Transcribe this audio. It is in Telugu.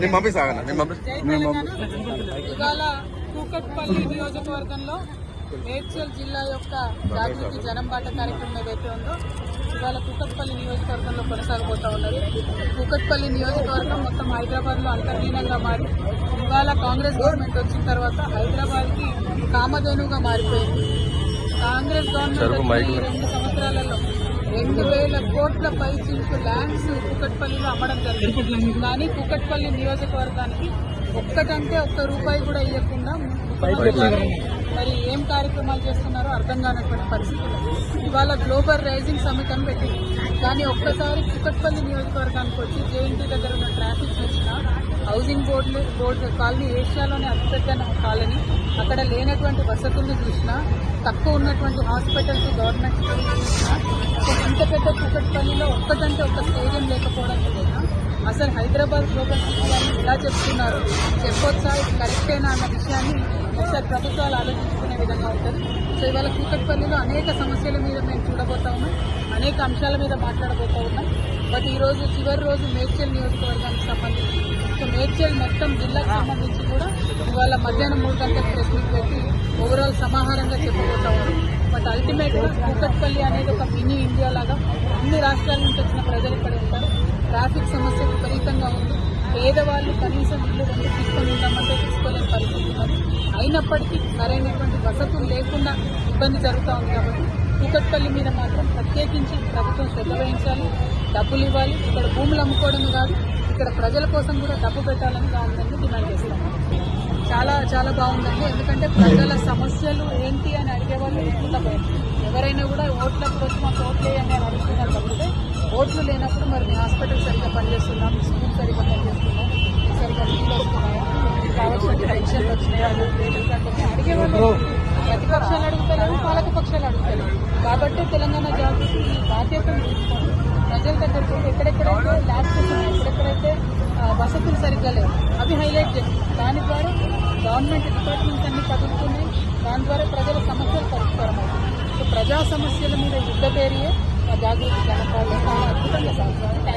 నేను పంపిస్తాను నేను. ఇవాళ కూకట్పల్లి నియోజకవర్గంలో మేడ్చల్ జిల్లా యొక్క జాగృతి జనంబాట కార్యక్రమం ఏదైతే ఉందో ఇవాళ కూకట్పల్లి నియోజకవర్గంలో కొనసాగబోతా ఉన్నది. కూకట్పల్లి నియోజకవర్గం మొత్తం హైదరాబాద్లో అంతర్లీనంగా మారి ఇవాళ కాంగ్రెస్ గవర్నమెంట్ వచ్చిన తర్వాత హైదరాబాద్కి కామధేనుగా మారిపోయింది. కాంగ్రెస్ గవర్నమెంట్ రెండు సంవత్సరాలలో రెండు వేల కోట్ల పై చిలుకు ల్యాండ్స్ కూకట్పల్లిలో అమ్మడం జరిగింది. కానీ కూకట్పల్లి నియోజకవర్గానికి ఒక్కటంటే ఒక్క రూపాయి కూడా ఇవ్వకుండా మరి ఏం కార్యక్రమాలు చేస్తున్నారో అర్థం కానటువంటి పరిస్థితులు. ఇవాళ గ్లోబల్ రైజింగ్ సమిట్ అని పెట్టింది. కానీ ఒక్కసారి కుక్కట్పల్లి నియోజకవర్గానికి వచ్చి జేఎన్టీ దగ్గర ఉన్న ట్రాఫిక్ చూసినా హౌసింగ్ బోర్డులు బోర్డు కాలనీ ఏషియాలోనే అతిపెద్ద కాలనీ అక్కడ లేనటువంటి వసతులను చూసినా తక్కువ ఉన్నటువంటి హాస్పిటల్స్ గవర్నమెంట్ చూసినా ఇంత పెద్ద కుక్కట్పల్లిలో ఒక్కటంటే ఒక్క స్టేడియం లేకపోవడం లేదా అసలు హైదరాబాద్ గ్లోబల్ సిటీ ఇలా చెప్తున్నారు? చెప్పొచ్చా? ఇది కరెక్టేనా అన్న విషయాన్ని ఒకసారి ప్రభుత్వాలు ఆలోచించుకునే విధంగా ఉంటుంది. సో ఇవాళ కూకట్పల్లిలో అనేక సమస్యల మీద మేము చూడబోతా ఉన్నాం. అనేక అంశాల మీద మాట్లాడబోతా ఉన్నాం. బట్ ఈరోజు చివరి రోజు మేడ్చల్ నియోజకవర్గానికి సంబంధించి సో మేడ్చల్ మొత్తం జిల్లాకు సంబంధించి కూడా ఇవాళ మధ్యాహ్నం మూడు గంటల ప్రెస్ మీట్ పెట్టి ఓవరాల్ సమాహారంగా చెప్పబోతా ఉన్నాం. బట్ అల్టిమేట్గా కూకట్పల్లి అనేది ఒక మినీ ఇండియా లాగా అన్ని రాష్ట్రాల నుంచి వచ్చిన ప్రజలు ఇక్కడ ఉంటారు. ట్రాఫిక్ సమస్య పేదవాళ్ళు కనీసం ఇల్లు రెండు తీసుకొని ఉందామంటే తీసుకోలేని పరిస్థితి ఉన్నది. అయినప్పటికీ సరైనటువంటి వసతులు లేకుండా ఇబ్బంది జరుగుతూ ఉంది కాబట్టి కూకట్పల్లి మీద మాత్రం ప్రత్యేకించి ప్రభుత్వం శ్రద్ధ వహించాలి డబ్బులు ఇవ్వాలి ఇక్కడ భూములు అమ్ముకోవడమే కాదు ఇక్కడ ప్రజల కోసం కూడా డబ్బు పెట్టాలని కాదని డిమాండ్ చేస్తాము చాలా చాలా బాగుందండి. ఎందుకంటే ప్రజల సమస్యలు ఏంటి అని అడిగేవాళ్ళు ఎక్కువ ఎవరైనా కూడా ఓట్ల వచ్చి మాకు ఓట్లు అని అడుగుతున్నారు తప్పితే ఓట్లు లేనప్పుడు మరి మీ హాస్పిటల్ సరిగ్గా పనిచేస్తున్నాం స్కూల్ సరిగ్గా పనిచేస్తున్నాం సరిగ్గా నీళ్ళు వస్తున్నాయా? కావాల్సిన పెన్షన్లు వచ్చినాయా? మీకు లేటెస్ట్ అంటే అడిగే వాళ్ళు ప్రతిపక్షాలు అడుగుతలేరు పాలక పక్షాలు అడుగుతలేరు. కాబట్టి తెలంగాణ జాగృతి ఈ బాధ్యతను తీసుకొని ప్రజల దగ్గరికి ఎక్కడెక్కడైతే ల్యాబ్స్ ఉన్నాయో ఎక్కడెక్కడైతే వసతులు సరిగ్గా లేవు అవి హైలైట్ చేసి దాని ద్వారా గవర్నమెంట్ డిపార్ట్మెంట్స్ అన్ని కదులుతున్నాయి. దాని ద్వారా ప్రజల సమస్యలు పరిష్కారం అవుతుంది సో ప్రజా సమస్యల మీద యుద్ధ పేరియే Jaga di Jakarta yang.